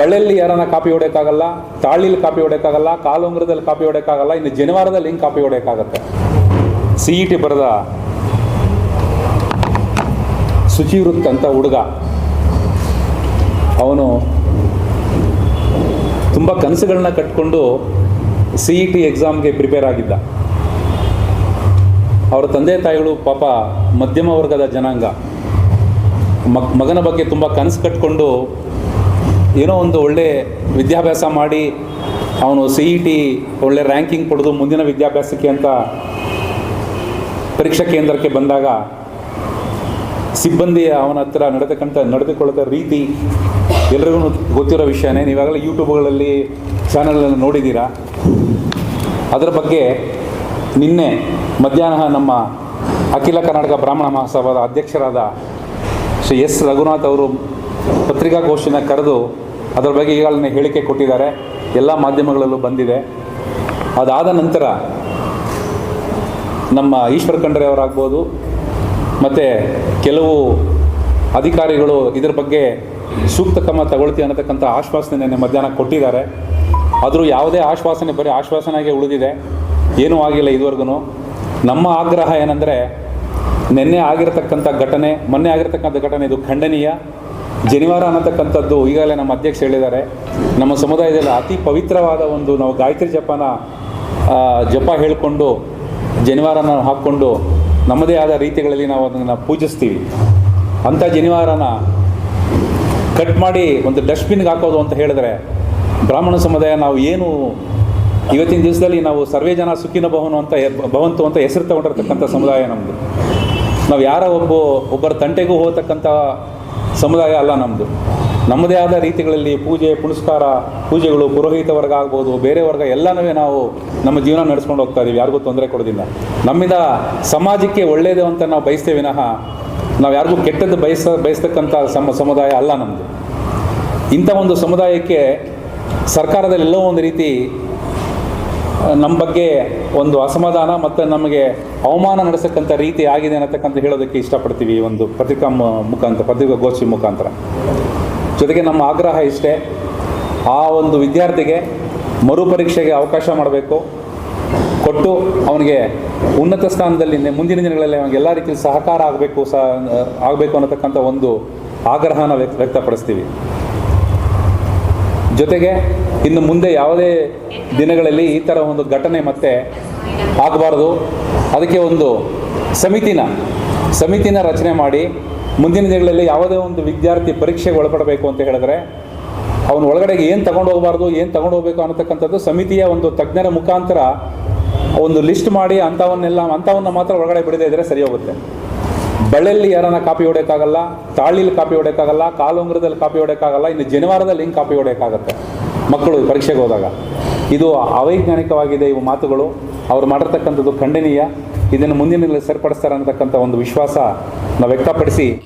ಬಳ್ಳಿಯಲ್ಲಿ ಯಾರನ್ನ ಕಾಪಿ ಹೊಡೆಯೋಕ್ಕಾಗಲ್ಲ, ತಾಳಿಲಿ ಕಾಪಿ ಹೊಡೆಯೋಕ್ಕಾಗಲ್ಲ, ಕಾಲುಂಗ್ರದಲ್ಲಿ ಕಾಪಿ ಹೊಡೆಯೋಕ್ಕಾಗಲ್ಲ, ಇನ್ನು ಜನಿವಾರದಲ್ಲಿ ಹಿಂಗೆ ಕಾಪಿ ಹೊಡೆಯೋಕ್ಕಾಗತ್ತೆ? ಸಿ ಇ ಟಿ ಬರೆದ ಶುಚಿವೃತ್ ಅಂತ ಹುಡುಗ. ಅವನು ತುಂಬ ಕನಸುಗಳನ್ನ ಕಟ್ಕೊಂಡು ಸಿ ಇ ಟಿ ಎಕ್ಸಾಮ್ಗೆ ಪ್ರಿಪೇರ್ ಆಗಿದ್ದ. ಅವರ ತಂದೆ ತಾಯಿಗಳು ಪಾಪ ಮಧ್ಯಮ ವರ್ಗದ ಜನಾಂಗ. ಮಗನ ಬಗ್ಗೆ ತುಂಬ ಕನಸು ಕಟ್ಕೊಂಡು ಏನೋ ಒಂದು ಒಳ್ಳೆ ವಿದ್ಯಾಭ್ಯಾಸ ಮಾಡಿ ಅವನು ಸಿ ಇ ಟಿ ಒಳ್ಳೆ ರ್ಯಾಂಕಿಂಗ್ ಪಡೆದು ಮುಂದಿನ ವಿದ್ಯಾಭ್ಯಾಸಕ್ಕೆ ಅಂತ ಪರೀಕ್ಷಾ ಕೇಂದ್ರಕ್ಕೆ ಬಂದಾಗ ಸಿಬ್ಬಂದಿ ಅವನ ಹತ್ರ ನಡೆತಕ್ಕಂಥ ನಡೆದುಕೊಳ್ಳದ ರೀತಿ ಎಲ್ರಿಗೂ ಗೊತ್ತಿರೋ ವಿಷಯನೇ. ನೀವಾಗಲೇ ಯೂಟ್ಯೂಬ್ಗಳಲ್ಲಿ ಚಾನಲ್ಗಳನ್ನು ನೋಡಿದ್ದೀರಾ? ಅದರ ಬಗ್ಗೆ ನಿನ್ನೆ ಮಧ್ಯಾಹ್ನ ನಮ್ಮ ಅಖಿಲ ಕರ್ನಾಟಕ ಬ್ರಾಹ್ಮಣ ಮಹಾಸಭಾದ ಅಧ್ಯಕ್ಷರಾದ ಶ್ರೀ ಎಸ್. ರಘುನಾಥ್ ಅವರು ಪತ್ರಿಕಾಗೋಷ್ಠಿನ ಕರೆದು ಅದರ ಬಗ್ಗೆ ಈಗಾಗಲೇ ಹೇಳಿಕೆ ಕೊಟ್ಟಿದ್ದಾರೆ. ಎಲ್ಲ ಮಾಧ್ಯಮಗಳಲ್ಲೂ ಬಂದಿದೆ. ಅದಾದ ನಂತರ ನಮ್ಮ ಈಶ್ವರ ಖಂಡ್ರೆ ಅವರಾಗ್ಬೋದು, ಮತ್ತು ಕೆಲವು ಅಧಿಕಾರಿಗಳು ಇದರ ಬಗ್ಗೆ ಸೂಕ್ತ ಕ್ರಮ ತಗೊಳ್ತೀವಿ ಅನ್ನತಕ್ಕಂಥ ಆಶ್ವಾಸನೆ ನಿನ್ನೆ ಮಧ್ಯಾಹ್ನ ಕೊಟ್ಟಿದ್ದಾರೆ. ಆದರೂ ಯಾವುದೇ ಆಶ್ವಾಸನೆ, ಬರೀ ಆಶ್ವಾಸನೆಗೆ ಉಳಿದಿದೆ. ಏನೂ ಆಗಿಲ್ಲ ಇದುವರೆಗೂ. ನಮ್ಮ ಆಗ್ರಹ ಏನಂದರೆ, ನಿನ್ನೆ ಆಗಿರತಕ್ಕಂಥ ಘಟನೆ, ಮೊನ್ನೆ ಆಗಿರತಕ್ಕಂಥ ಘಟನೆ, ಇದು ಖಂಡನೀಯ. ಜನಿವಾರ ಅನ್ನತಕ್ಕಂಥದ್ದು ಈಗಾಗಲೇ ನಮ್ಮ ಅಧ್ಯಕ್ಷ ಹೇಳಿದ್ದಾರೆ. ನಮ್ಮ ಸಮುದಾಯದಲ್ಲಿ ಅತಿ ಪವಿತ್ರವಾದ ಒಂದು ನಾವು ಗಾಯತ್ರಿ ಜಪನ ಜಪ ಹೇಳಿಕೊಂಡು, ಜನಿವಾರನ ಹಾಕ್ಕೊಂಡು ನಮ್ಮದೇ ಆದ ರೀತಿಗಳಲ್ಲಿ ನಾವು ಅದನ್ನು ಪೂಜಿಸ್ತೀವಿ. ಅಂಥ ಜನಿವಾರನ ಕಟ್ ಮಾಡಿ ಒಂದು ಡಸ್ಟ್ಬಿನ್ಗೆ ಹಾಕೋದು ಅಂತ ಹೇಳಿದ್ರೆ ಬ್ರಾಹ್ಮಣ ಸಮುದಾಯ ನಾವು ಏನು ಇವತ್ತಿನ ದಿವಸದಲ್ಲಿ ನಾವು ಸರ್ವೇ ಜನ ಸುಖಿನ ಭವನ ಅಂತ ಭವಂತು ಅಂತ ಹೆಸರು ತಗೊಂಡಿರ್ತಕ್ಕಂಥ ಸಮುದಾಯ ನಮ್ಮದು ನಾವು ಯಾರ ಒಬ್ಬ, ಒಬ್ಬರ ತಂಟೆಗೂ ಹೋಗ್ತಕ್ಕಂಥ ಸಮುದಾಯ ಅಲ್ಲ ನಮ್ಮದು ನಮ್ಮದೇ ಆದ ರೀತಿಗಳಲ್ಲಿ ಪೂಜೆ, ಪುನಸ್ಕಾರ, ಪೂಜೆಗಳು ಪುರೋಹಿತ ವರ್ಗ ಆಗ್ಬೋದು ಬೇರೆ ವರ್ಗ ಎಲ್ಲನೂ ನಾವು ನಮ್ಮ ಜೀವನ ನಡೆಸ್ಕೊಂಡು ಹೋಗ್ತಾ ಇದ್ದೀವಿ ಯಾರಿಗೂ ತೊಂದರೆ ಕೊಡೋದಿಲ್ಲ. ನಮ್ಮಿಂದ ಸಮಾಜಕ್ಕೆ ಒಳ್ಳೆಯದು ಅಂತ ನಾವು ಬಯಸ್ತೇವೆ ವಿನಃ, ನಾವು ಯಾರಿಗೂ ಕೆಟ್ಟದ್ದು ಬಯಸ, ಬಯಸ್ತಕ್ಕಂಥ ಸಮ, ಸಮುದಾಯ ಅಲ್ಲ ನಮ್ಮದು ಇಂಥ ಒಂದು ಸಮುದಾಯಕ್ಕೆ ಸರ್ಕಾರದಲ್ಲಿ ಎಲ್ಲೋ ಒಂದು ರೀತಿ ನಮ್ಮ ಬಗ್ಗೆ ಒಂದು ಅಸಮಾಧಾನ ಮತ್ತು ನಮಗೆ ಅವಮಾನ ನಡೆಸಕ್ಕಂಥ ರೀತಿ ಆಗಿದೆ ಅನ್ನತಕ್ಕಂಥ ಹೇಳೋದಕ್ಕೆ ಇಷ್ಟಪಡ್ತೀವಿ ಈ ಒಂದು ಪತ್ರಿಕಾ ಮುಖಾಂತರ ಪತ್ರಿಕಾಗೋಷ್ಠಿ ಮುಖಾಂತರ. ಜೊತೆಗೆ ನಮ್ಮ ಆಗ್ರಹ ಇಷ್ಟೇ, ಆ ಒಂದು ವಿದ್ಯಾರ್ಥಿಗೆ ಮರುಪರೀಕ್ಷೆಗೆ ಅವಕಾಶ ಮಾಡಬೇಕು. ಕೊಟ್ಟು ಅವನಿಗೆ ಉನ್ನತ ಸ್ಥಾನದಲ್ಲಿ ಮುಂದಿನ ದಿನಗಳಲ್ಲಿ ಅವನಿಗೆ ಎಲ್ಲ ರೀತಿಯ ಸಹಕಾರ ಆಗಬೇಕು, ಸಹ ಆಗಬೇಕು ಅನ್ನತಕ್ಕಂಥ ಒಂದು ಆಗ್ರಹನ ವ್ಯಕ್ತ ವ್ಯಕ್ತಪಡಿಸ್ತೀವಿ. ಜೊತೆಗೆ ಇನ್ನು ಮುಂದೆ ಯಾವುದೇ ದಿನಗಳಲ್ಲಿ ಈ ಥರ ಒಂದು ಘಟನೆ ಮತ್ತೆ ಆಗಬಾರ್ದು. ಅದಕ್ಕೆ ಒಂದು ಸಮಿತಿನ ಸಮಿತಿನ ರಚನೆ ಮಾಡಿ ಮುಂದಿನ ದಿನಗಳಲ್ಲಿ ಯಾವುದೇ ಒಂದು ವಿದ್ಯಾರ್ಥಿ ಪರೀಕ್ಷೆಗೆ ಒಳಪಡಬೇಕು ಅಂತ ಹೇಳಿದ್ರೆ ಅವನು ಒಳಗಡೆಗೆ ಏನು ತಗೊಂಡು ಹೋಗಬಾರ್ದು, ಏನು ತಗೊಂಡು ಹೋಗಬೇಕು ಅನ್ನತಕ್ಕಂಥದ್ದು ಸಮಿತಿಯ ಒಂದು ತಜ್ಞರ ಮುಖಾಂತರ ಒಂದು ಲಿಸ್ಟ್ ಮಾಡಿ ಅಂಥವನ್ನೆಲ್ಲ ಅಂಥವನ್ನ ಮಾತ್ರ ಒಳಗಡೆ ಬಿಡದೇ ಇದ್ದರೆ ಸರಿ ಹೋಗುತ್ತೆ. ಬಳ್ಳಿಯಲ್ಲಿ ಯಾರನ್ನ ಕಾಪಿ ಹೊಡೆಯೋಕ್ಕಾಗಲ್ಲ, ತಾಳಿಲಿ ಕಾಪಿ ಹೊಡೆಯೋಕ್ಕಾಗಲ್ಲ, ಕಾಲುಂಗ್ರದಲ್ಲಿ ಕಾಪಿ ಹೊಡೆಯೋಕ್ಕಾಗಲ್ಲ, ಇನ್ನು ಜನಿವಾರದಲ್ಲಿ ಹಿಂಗೆ ಕಾಪಿ ಹೊಡೆಯೋಕ್ಕಾಗತ್ತೆ ಮಕ್ಕಳು ಪರೀಕ್ಷೆಗೆ ಹೋದಾಗ. ಇದು ಅವೈಜ್ಞಾನಿಕವಾಗಿದೆ ಇವು ಮಾತುಗಳು. ಅವ್ರು ಮಾಡಿರ್ತಕ್ಕಂಥದ್ದು ಖಂಡನೀಯ. ಇದನ್ನು ಮುಂದಿನ ಸರಿಪಡಿಸ್ತಾರೆ ಅನ್ನತಕ್ಕಂಥ ಒಂದು ವಿಶ್ವಾಸ ನಾವು ವ್ಯಕ್ತಪಡಿಸಿ.